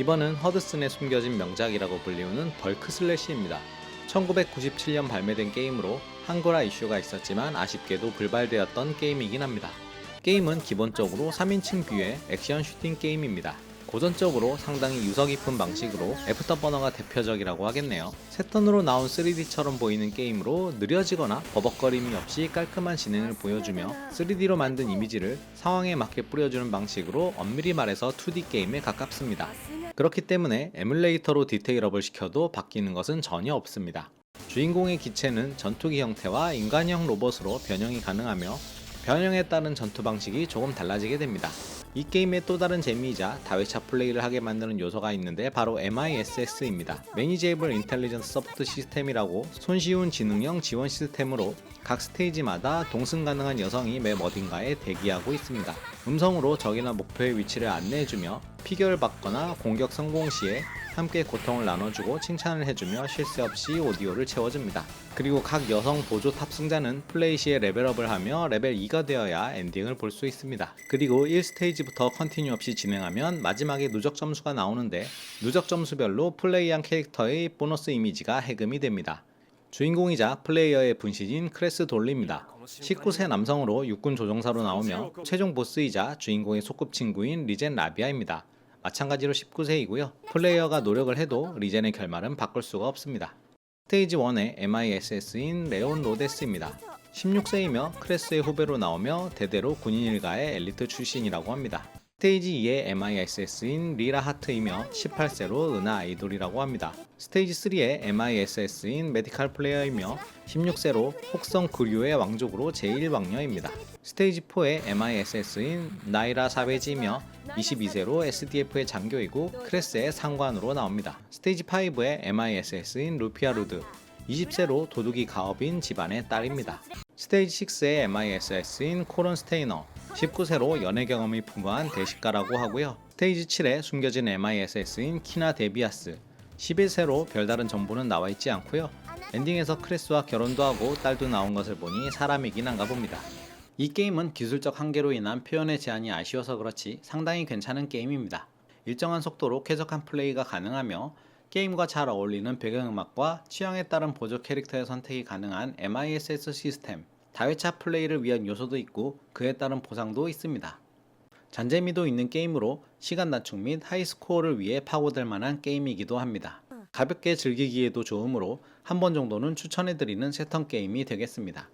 이번은 허드슨에 숨겨진 명작이라고 불리우는 벌크 슬래시입니다. 1997년 발매된 게임으로 한글화 이슈가 있었지만 아쉽게도 불발되었던 게임이긴 합니다. 게임은 기본적으로 3인칭 뷰의 액션 슈팅 게임입니다. 고전적으로 상당히 유서 깊은 방식으로 애프터버너가 대표적이라고 하겠네요. 새 턴으로 나온 3D처럼 보이는 게임으로 느려지거나 버벅거림이 없이 깔끔한 진행을 보여주며 3D로 만든 이미지를 상황에 맞게 뿌려주는 방식으로 엄밀히 말해서 2D 게임에 가깝습니다. 그렇기 때문에 에뮬레이터로 디테일업을 시켜도 바뀌는 것은 전혀 없습니다. 주인공의 기체는 전투기 형태와 인간형 로봇으로 변형이 가능하며 변형에 따른 전투 방식이 조금 달라지게 됩니다. 이 게임의 또 다른 재미이자 다회차 플레이를 하게 만드는 요소가 있는데 바로 MISS입니다. 매니제이블 인텔리전스 서포트 시스템이라고 손쉬운 지능형 지원 시스템으로 각 스테이지마다 동승 가능한 여성이 맵 어딘가에 대기하고 있습니다. 음성으로 적이나 목표의 위치를 안내해주며 피겨를 받거나 공격 성공 시에 함께 고통을 나눠주고 칭찬을 해주며 쉴 새 없이 오디오를 채워줍니다. 그리고 각 여성 보조 탑승자는 플레이 시에 레벨업을 하며 레벨 2가 되어야 엔딩을 볼 수 있습니다. 그리고 1스테이지부터 컨티뉴 없이 진행하면 마지막에 누적 점수가 나오는데 누적 점수별로 플레이한 캐릭터의 보너스 이미지가 해금이 됩니다. 주인공이자 플레이어의 분신인 크레스 돌리입니다. 19세 남성으로 육군 조종사로 나오며 최종 보스이자 주인공의 소꿉친구인 리젠 라비아입니다. 마찬가지로 19세이고요. 플레이어가 노력을 해도 리젠의 결말은 바꿀 수가 없습니다. 스테이지 1의 MISS인 레온 로데스입니다. 16세이며 크레스의 후배로 나오며 대대로 군인 일가의 엘리트 출신이라고 합니다. 스테이지 2의 MISS인 리라 하트이며 18세로 은하 아이돌이라고 합니다. 스테이지 3의 MISS인 메디칼 플레이어이며 16세로 혹성 그류의 왕족으로 제1왕녀입니다. 스테이지 4의 MISS인 나이라 사베지이며 22세로 SDF의 장교이고 크레스의 상관으로 나옵니다. 스테이지 5의 MISS인 루피아 루드 20세로 도둑이 가업인 집안의 딸입니다. 스테이지 6의 MISS인 코런 스테이너 19세로 연애 경험이 풍부한 대식가라고 하고요. 스테이지 7에 숨겨진 MISS인 키나 데비아스 11세로 별다른 정보는 나와 있지 않고요. 엔딩에서 크레스와 결혼도 하고 딸도 나온 것을 보니 사람이긴 한가 봅니다. 이 게임은 기술적 한계로 인한 표현의 제한이 아쉬워서 그렇지 상당히 괜찮은 게임입니다. 일정한 속도로 쾌적한 플레이가 가능하며 게임과 잘 어울리는 배경음악과 취향에 따른 보조 캐릭터의 선택이 가능한 MISS 시스템, 다회차 플레이를 위한 요소도 있고 그에 따른 보상도 있습니다. 잔재미도 있는 게임으로 시간 단축 및 하이 스코어를 위해 파고들 만한 게임이기도 합니다. 가볍게 즐기기에도 좋으므로 한 번 정도는 추천해드리는 세턴 게임이 되겠습니다.